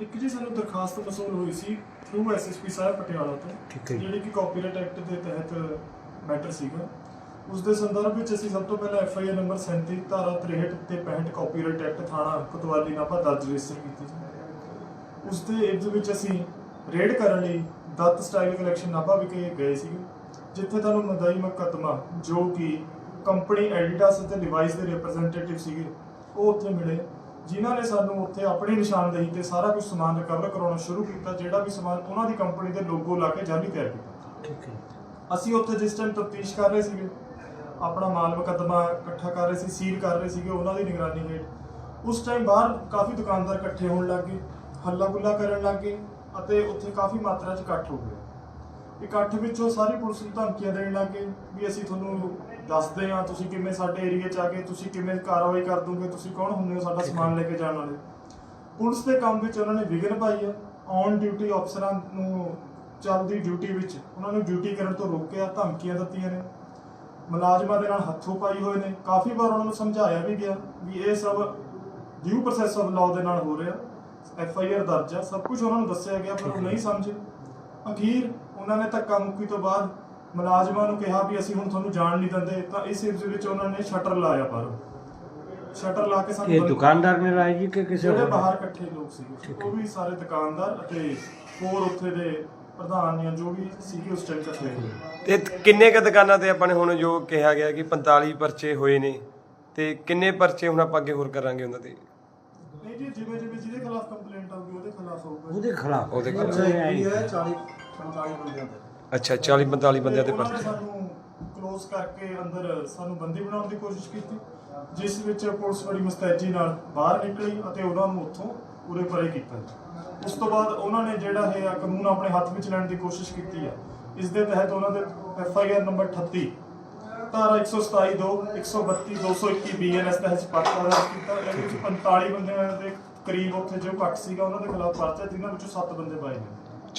ਇੱਕ ਜੀ ਸਾਨੂੰ ਦਰਖਾਸਤ ਮਸੂਲ ਹੋਈ ਸੀ ਥਰੂ ਐਸਐਸਪੀ ਸਾਹਿਬ ਪਟਿਆਲਾ ਤੋਂ ਜਿਹੜੀ ਕਿ ਕਾਪੀਰਾਈਟ ਐਕਟ ਦੇ ਤਹਿਤ ਮੈਟਰ ਸੀਗਾ। ਉਸ ਦੇ ਸੰਦਰਭ ਵਿੱਚ ਅਸੀਂ ਸਭ ਤੋਂ ਪਹਿਲਾਂ ਐਫ ਨੰਬਰ 37 ਧਾਰਾ 63 ਤੇ 65 ਕਾਪੀਰਾਈਟ ਐਕਟ ਥਾਣਾ ਕੋਤਵਾਲੀ ਨਾਭਾ ਦਰਜ ਰਜਿਸਟਰ ਕੀਤੀ ਸੀ। ਉਸ ਦੇ ਇਬਜ਼ ਵਿੱਚ ਅਸੀਂ ਰੇਡ ਕਰਨ ਲਈ ਦੱਤ ਸਟਾਈਲ ਕਲੈਕਸ਼ਨ ਨਾਭਾ ਵਿਖੇ ਗਏ ਸੀ ਜਿੱਥੇ ਤੁਹਾਨੂੰ ਮਦਾਈ ਮਕਦਮਾ ਜੋ ਕਿ ਕੰਪਨੀ ਐਡੀਡਾਸ ਅਤੇ ਡਿਵਾਈਸ ਦੇ ਰਿਪਰੈਜ਼ੈਂਟੇਟਿਵ ਸੀਗੇ। ਉਹ ਉੱਥੇ ਮਿਲੇ। ਜਿਨ੍ਹਾਂ ਨੇ ਸਾਨੂੰ ਉੱਥੇ ਆਪਣੀ ਨਿਸ਼ਾਨਦੇਹੀ ਤੇ ਸਾਰਾ ਕੁਝ ਸਮਾਨ ਰਿਕਵਰ ਕਰਾਉਣਾ ਸ਼ੁਰੂ ਕੀਤਾ ਜਿਹੜਾ ਵੀ ਸਮਾਨ ਉਹਨਾਂ ਦੀ ਕੰਪਨੀ ਦੇ ਲੋਗੋ ਲਾ ਕੇ ਜਾਲੀ ਤਿਆਰ ਕੀਤਾ। ਠੀਕ ਹੈ। ਅਸੀਂ ਉੱਥੇ ਜਿਸ ਟਾਈਮ ਤਫਤੀਸ਼ ਕਰ ਰਹੇ ਸੀਗੇ ਆਪਣਾ ਮਾਲ ਮੁਕੱਦਮਾ ਇਕੱਠਾ ਕਰ ਰਹੇ ਸੀ ਸੀਲ ਕਰ ਰਹੇ ਸੀਗੇ ਉਹਨਾਂ ਦੀ ਨਿਗਰਾਨੀ ਹੇਠ। ਉਸ ਟਾਈਮ ਬਾਹਰ ਕਾਫੀ ਦੁਕਾਨਦਾਰ ਇਕੱਠੇ ਹੋਣ ਲੱਗ ਗਏ ਹੱਲਾ ਗੁੱਲਾ ਕਰਨ ਲੱਗ ਗਏ ਅਤੇ ਉੱਥੇ ਕਾਫੀ ਮਾਤਰਾ 'ਚ ਇਕੱਠ ਹੋ ਗਿਆ। ਇਕੱਠ ਵਿੱਚੋਂ ਸਾਰੀ ਪੁਲਿਸ ਨੂੰ ਧਮਕੀਆਂ ਦੇਣ ਲੱਗ ਗਏ ਵੀ ਅਸੀਂ ਤੁਹਾਨੂੰ ਦੱਸਦੇ ਹਾਂ ਤੁਸੀਂ ਕਿਵੇਂ ਸਾਡੇ ਏਰੀਆ 'ਚ ਆ ਕੇ ਤੁਸੀਂ ਕਿਵੇਂ ਕਾਰਵਾਈ ਕਰ ਦੋਗੇ ਤੁਸੀਂ ਕੌਣ ਹੁੰਦੇ ਹੋ ਸਾਡਾ ਸਮਾਨ ਲੈ ਕੇ ਜਾਣ ਵਾਲੇ। ਪੁਲਿਸ ਦੇ ਕੰਮ ਵਿੱਚ ਉਹਨਾਂ ਨੇ ਵਿਘਨ ਪਾਈ ਆ ਔਨ ਡਿਊਟੀ ਅਫਸਰਾਂ ਨੂੰ ਚੱਲਦੀ ਡਿਊਟੀ ਵਿੱਚ ਉਹਨਾਂ ਨੂੰ ਡਿਊਟੀ ਕਰਨ ਤੋਂ ਰੋਕਿਆ ਧਮਕੀਆਂ ਦਿੱਤੀਆਂ ਨੇ। ਮੁਲਾਜ਼ਮਾਂ ਦੇ ਨਾਲ ਹੱਥੋਂ ਪਾਈ ਹੋਏ ਨੇ। ਕਾਫੀ ਵਾਰ ਉਹਨਾਂ ਨੂੰ ਸਮਝਾਇਆ ਵੀ ਗਿਆ ਵੀ ਇਹ ਸਭ ਡਿਊ ਪ੍ਰੋਸੈਸ ਆਫ ਲਾਅ ਦੇ ਨਾਲ ਹੋ ਰਿਹਾ। ਐਫ ਆਈ ਆਰ ਦਰਜ ਆ ਸਭ ਕੁਝ ਉਹਨਾਂ ਨੂੰ ਦੱਸਿਆ ਗਿਆ ਪਰ ਉਹ ਨਹੀਂ ਸਮਝੇ। ਅਖੀਰ ਉਹਨਾਂ ਨੇ ਧੱਕਾ ਮੁੱਕੀ ਤੋਂ ਬਾਅਦ ਮੁਲਾਜ਼ਮਾਂ ਨੂੰ ਕਿਹਾ ਵੀ ਅਸੀਂ ਹੁਣ ਤੁਹਾਨੂੰ ਜਾਣ ਨਹੀਂ ਦਿੰਦੇ ਤਾਂ ਇਸ ਸਿਲਸਿਲੇ ਵਿੱਚ ਉਹਨਾਂ ਨੇ ਸ਼ਟਰ ਲਾਇਆ ਪਰ ਸ਼ਟਰ ਲਾ ਕੇ ਸਾਨੂੰ ਇਹ ਬੰਦ- ਦੁਕਾਨਦਾਰ ਨੇ ਲਾਇਆ ਜੀ ਕਿ ਕਿਸੇ ਜਿਹੜੇ? ਬਾਹਰ ਇਕੱਠੇ ਲੋਕ ਸੀਗੇ ਠੀਕ ਉਹ ਵੀ ਸਾਰੇ ਦੁਕਾਨਦਾਰ ਅਤੇ ਹੋਰ ਉੱਥੇ ਦੇ ਪ੍ਰਧਾਨ ਜਾਂ ਜੋ ਵੀ ਸੀਗੇ ਉਸ ਟਾਈਮ ਇਕੱਠੇ ਹੋਏ ਤੇ ਕਿੰਨੇ ਕ ਦੁਕਾਨਾਂ ਤੇ ਆਪਾਂ ਨੇ ਹੁਣ ਜੋ ਕਿਹਾ ਗਿਆ ਕਿ 45 ਪਰਚੇ ਹੋਏ ਨੇ ਤੇ ਕਿੰਨੇ ਪਰਚੇ ਹੁਣ ਆਪਾਂ ਅੱਗੇ ਹੋਰ ਕਰਾਂਗੇ ਉਹਨਾਂ ਤੇ ਨਹੀਂ ਜੀ ਜਿਵੇਂ ਜਿਵੇਂ ਜਿਹਦੇ ਖਿਲਾਫ ਕੰਪਲੇਂਟ ਆਊਗੀ ਉਹਦੇ ਖਿਲਾਫ ਹੋਊਗਾ ਉਹਦੇ ਖਿਲਾਫ ਉਹਦੇ ਖਿਲਾਫ। ਅੱਛਾ। ਹੈ 40 45 ਬੰਦਿਆਂ ਦਾ ਅੱਛਾ 40 45 ਬੰਦਿਆਂ ਤੇ ਉਹਨਾਂ ਨੇ ਪਰਚੇ ਸਾਨੂੰ ਕਲੋਜ਼ ਕਰਕੇ ਅੰਦਰ ਸਾਨੂੰ ਬੰਦੀ ਬਣਾਉਣ ਦੀ ਕੋਸ਼ਿਸ਼ ਕੀਤੀ ਜਿਸ ਵਿੱਚ ਪੁਲਿਸ ਬੜੀ ਮੁਸਤੈਦੀ ਨਾਲ ਬਾਹਰ ਨਿਕਲੀ ਅਤੇ ਉਹਨਾਂ ਨੂੰ ਉੱਥੋਂ ਪੂਰੇ ਪਰੇ ਕੀਤਾ। ਉਸ ਤੋਂ ਬਾਅਦ ਉਹਨਾਂ ਨੇ ਜਿਹੜਾ ਇਹ ਕਾਨੂੰਨ ਆਪਣੇ ਹੱਥ ਵਿੱਚ ਲੈਣ ਦੀ ਕੋਸ਼ਿਸ਼ ਕੀਤੀ ਹੈ ਇਸ ਦੇ ਤਹਿਤ ਉਹਨਾਂ ਦੇ ਐਫ ਆਈ ਆਰ ਨੰਬਰ 38 ਧਾਰਾ 127 2 132 221 ਬੀਐਨਐਸ ਤਹਿਤ ਪਰਚਾ ਦਰਜ ਕੀਤਾ ਇਹਦੇ ਵਿੱਚ 45 ਬੰਦਿਆਂ ਦੇ ਕਰੀਬ ਉੱਥੇ ਜੋ ਘੱਟ ਸੀਗਾ ਉਹਨਾਂ ਦੇ ਖਿਲਾਫ ਪਰਚਾ ਜਿਨ੍ਹਾਂ ਵਿੱਚੋਂ 7 ਬੰਦੇ ਪਾਏ ਨੇ